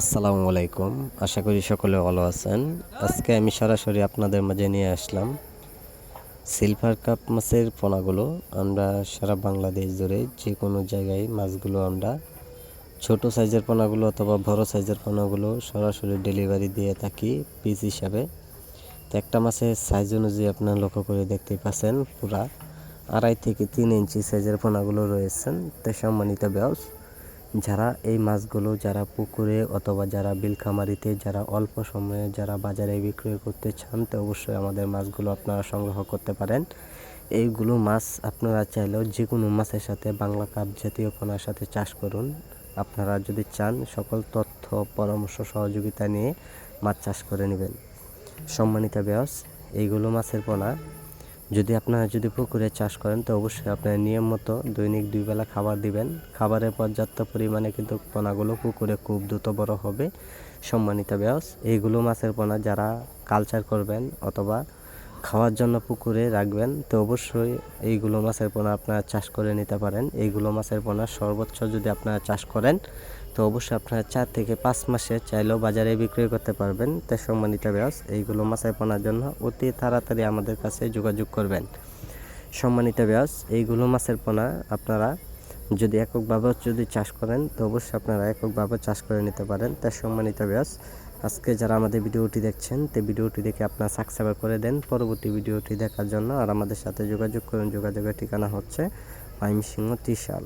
আসসালামু আলাইকুম। আশা করি সকলে ভালো আছেন। আজকে আমি সরাসরি আপনাদের মাঝে নিয়ে আসলাম সিলভার কাপ মাছের পোনাগুলো। আমরা সারা বাংলাদেশ জুড়ে যে কোনো জায়গায় মাছগুলো আমরা ছোট সাইজের পোনাগুলো অথবা বড় সাইজের পোনাগুলো সরাসরি ডেলিভারি দিয়ে থাকি পিস হিসাবে। তো একটা মাছের সাইজ অনুযায়ী আপনারা লক্ষ্য করে দেখতে পাচ্ছেন, পুরা আড়াই থেকে তিন ইঞ্চি সাইজের পোনাগুলো রয়েছেন। তো সম্মানিত ব্যবস যারা এই মাছগুলো যারা পুকুরে অথবা যারা বিলখামারিতে যারা অল্প সময়ে যারা বাজারে বিক্রয় করতে চান, তো অবশ্যই আমাদের মাছগুলো আপনারা সংগ্রহ করতে পারেন। এইগুলো মাছ আপনারা চাইলেও যে কোনো মাছের সাথে বাংলা কাপ জাতীয় পোনার সাথে চাষ করুন। আপনারা যদি চান, সকল তথ্য, পরামর্শ, সহযোগিতা নিয়ে মাছ চাষ করে নেবেন। সম্মানিত ব্যাস এইগুলো মাছের পোনা। যদি আপনারা যদি পুকুরে চাষ করেন, তো অবশ্যই আপনারা নিয়ম মতো দৈনিক দুই বেলা খাবার দিবেন। খাবারের পর্যাপ্ত পরিমাণে কিন্তু পোনাগুলো পুকুরে খুব দ্রুত বড় হবে। সম্মানিত ব্যাস এইগুলো মাছের পোনা যারা কালচার করবেন অথবা খাওয়ার জন্য পুকুরে রাখবেন, তো অবশ্যই এইগুলো মাছের পোনা আপনারা চাষ করে নিতে পারেন। এইগুলো মাছের পোনা সর্বোচ্চ যদি আপনারা চাষ করেন তো অবশ্যই আপনারা চার থেকে পাঁচ মাসে চাইলেও বাজারে বিক্রয় করতে পারবেন। তো সম্মানিত ব্যাস এইগুলো মাছের পোনার জন্য অতি তাড়াতাড়ি আমাদের কাছে যোগাযোগ করবেন। সম্মানিত ব্যাস এইগুলো মাছের পোনা আপনারা যদি এককভাবে যদি চাষ করেন, তো অবশ্যই আপনারা এককভাবে চাষ করে নিতে পারেন। তার সম্মানিত ব্যাস আজকে যারা আমাদের ভিডিওটি দেখছেন, তো ভিডিওটি দেখে আপনারা সাবস্ক্রাইব করে দেন। পরবর্তী ভিডিওটি দেখার জন্য আর আমাদের সাথে যোগাযোগ করুন। যোগাযোগের ঠিকানা হচ্ছে মাইম সিংহ ত্রিশাল।